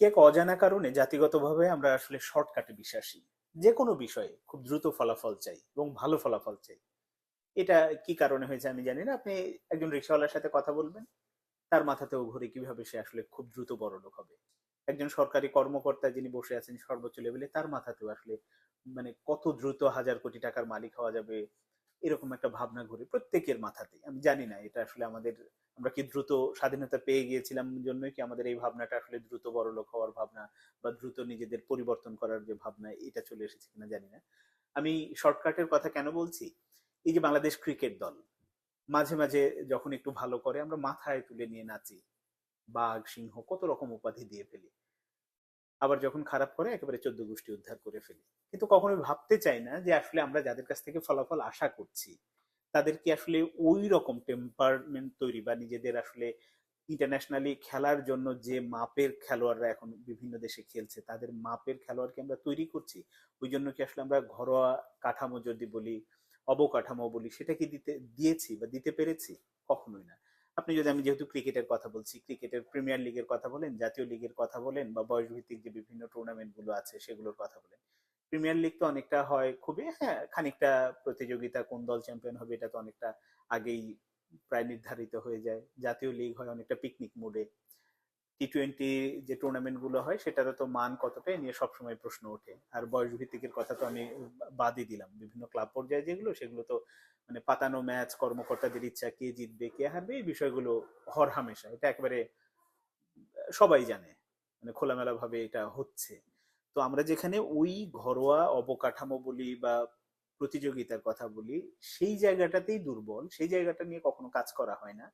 কি এক অজানা কারণে জাতিগতভাবে আমরা আসলে শর্টকাটে বিশ্বাসী। যে কোনো বিষয়ে খুব দ্রুত ফলাফল চাই এবং ভালো ফলাফল চাই। এটা কি কারণে হয়েছে আমি জানি না। আপনি একজন রিক্সাওয়ালার সাথে কথা বলবেন, তার মাথাতেও ঘুরে কীভাবে সে আসলে খুব দ্রুত বড় লোক হবে। একজন সরকারি কর্মকর্তা যিনি বসে আছেন সর্বোচ্চ লেভেলে তার মাথাতেও আসলে মানে কত দ্রুত হাজার কোটি টাকার মালিক হওয়া যাবে, এরকম একটা ভাবনা ঘুরে প্রত্যেকের মাথাতে আমি জানি না, এটা আসলে আমাদের আমরা কি দ্রুত স্বাধীনতা পেয়ে গিয়েছিলাম জন্যই কি আমাদের এই ভাবনাটা আসলে দ্রুত বড় লোক হওয়ার ভাবনা বা দ্রুত নিজেদের পরিবর্তন করার যে ভাবনা, এটা চলে এসেছে কিনা জানি না। আমি শর্টকাটের কথা কেন বলছি? এই যে বাংলাদেশ ক্রিকেট দল, মাঝে মাঝে যখন একটু ভালো করে আমরা মাথায় তুলে নিয়ে নাচি, বাঘ, সিংহ, কত রকম উপাধি দিয়ে ফেলি। আবার যখন খারাপ করে একেবারে চোদ্দ গোষ্ঠী উদ্ধার করে ফেলি। কিন্তু কখনোই ভাবতে চাই না যে আসলে আমরা যাদের কাছ থেকে ফলাফল আশা করছি তাদের কি আসলে ওই রকম টেম্পারমেন্ট তৈরি বা নিজেদের আসলে ইন্টারন্যাশনালি খেলার জন্য যে মাপের খেলোয়াড়রা এখন বিভিন্ন দেশে খেলছে, তাদের মাপের খেলোয়াড়কে আমরা তৈরি করছি। ওই জন্য কি আসলে আমরা ঘরোয়া কাঠামো যদি বলি, অবকাঠামো বলি সেটা কি দিতে, দিয়েছি বা দিতে পেরেছি? কখনোই না। আপনি যদি আমি যেহেতু ক্রিকেটের কথা বলছি, ক্রিকেটের প্রিমিয়ার লিগের কথা বলেন, জাতীয় লিগের কথা বলেন বা বয়সভিত্তিক যে বিভিন্ন টুর্নামেন্টগুলো আছে সেগুলোর কথা বলেন প্রিমিয়ার লিগ তো অনেকটা হয় খুবই হ্যাঁ খানিকটা প্রতিযোগিতা কোন দল চ্যাম্পিয়ন হবে এটা তো অনেকটা আগেই প্রায় নির্ধারিত হয়ে যায়। জাতীয় লিগ হয় অনেকটা পিকনিক মোডে টি টোয়েন্টি যে টুর্নামেন্টগুলো হয় সেটারও তো মান কতটা নিয়ে সবসময় প্রশ্ন ওঠে। আর বয়স ভিত্তিকের কথা তো আমি বাদই দিলাম। বিভিন্ন ক্লাব পর্যায়ে যেগুলো, সেগুলো তো মানে পাতানো ম্যাচ কর্মকর্তাদের ইচ্ছা, কে জিতবে, কে হারবে, এই বিষয়গুলো হর হামেশা। এটা একেবারে সবাই জানে। মানে খোলামেলা ভাবে এটা হচ্ছে। তো আমরা যেখানে ওই ঘরোয়া অবকাঠামো বলি বা প্রতিযোগিতার কথা বলি, সেই জায়গাটাতেই দুর্বল। সেই জায়গাটা নিয়ে কখনো কাজ করা হয় না।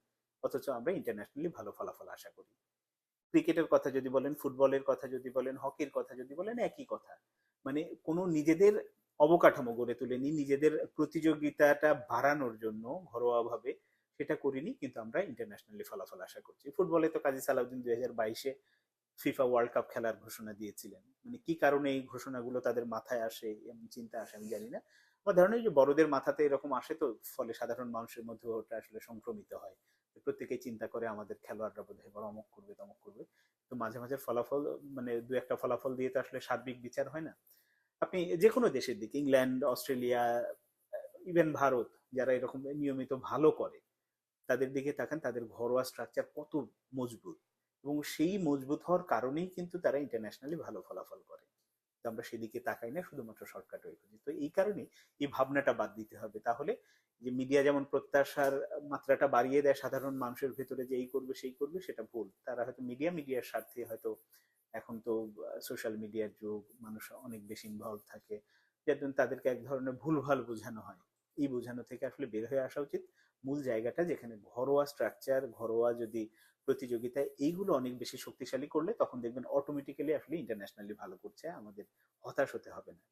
অথচ আমরা ইন্টারন্যাশনালি ভালো ফলাফল আশা করি। ক্রিকেটের কথা যদি বলেন, ফুটবলের কথা যদি বলেন, হকির কথা যদি বলেন, একই কথা। মানে কোনো নিজেদের অবকাঠামো গড়ে তুলেনি, নিজেদের প্রতিযোগিতাটা বাড়ানোর জন্য ঘরোয়াভাবে সেটা করিনি, কিন্তু আমরা ইন্টারন্যাশনালি ফলাফল আশা করছি। ফুটবলে তো কাজী সালাউদ্দিন দুই হাজার বাইশে ফিফা ওয়ার্ল্ড কাপ খেলার ঘোষণা দিয়েছিলেন। মানে কি কারণে এই ঘোষণাগুলো তাদের মাথায় আসে, এমন চিন্তা আসে, আমি জানি না। আমার ধারণা যে বড়দের মাথাতে এরকম আসে তো, ফলে সাধারণ মানুষের মধ্যে ওটা আসলে সংক্রমিত হয়। প্রত্যেকেই চিন্তা করে আমাদের খেলোয়াড়রা বোধ হয় অমুক করবে, তমুক করবে। তো মাঝে মাঝে ফলাফল মানে দু একটা ফলাফল দিয়ে তো আসলে সার্বিক বিচার হয় না। আপনি যে কোনো দেশের দিকে, ইংল্যান্ড, অস্ট্রেলিয়া ইভেন ভারত, যারা এরকম নিয়মিত ভালো করে, তাদের দিকে তাকান, তাদের ঘরোয়া স্ট্রাকচার কত মজবুত। এবং সেই মজবুত হওয়ার কারণেই কিন্তু তারা ইন্টারন্যাশনালি ভালো ফলাফল করে। আমরা সেদিকে তাকাই না, শুধুমাত্র শর্টকাট হয়ে খুঁজি তো এই কারণে এই ভাবনাটা বাদ দিতে হবে। তাহলে যে মিডিয়া যেমন প্রত্যাশার মাত্রাটা বাড়িয়ে দেয় সাধারণ মানুষের ভেতরে যে এই করবে, সেই করবে, সেটা ভুল। তারা হয়তো মিডিয়া মিডিয়ার স্বার্থে হয়তো এখন তো সোশ্যাল মিডিয়ার যুগ, মানুষ অনেক বেশি ইনভলভ থাকে। যার তাদেরকে এক ধরনের ভুলভাল বোঝানো হয়। এই বোঝানো থেকে আসলে বের হয়ে আসা উচিত। মূল জায়গাটা যেখানে ঘরোয়া স্ট্রাকচার ঘরোয়া যদি প্রতিযোগিতা এইগুলো অনেক বেশি শক্তিশালী করলে তখন দেখবেন অটোমেটিক্যালি আসলে ইন্টারন্যাশনালি ভালো করছে, আমাদের হতাশ হতে হবে না।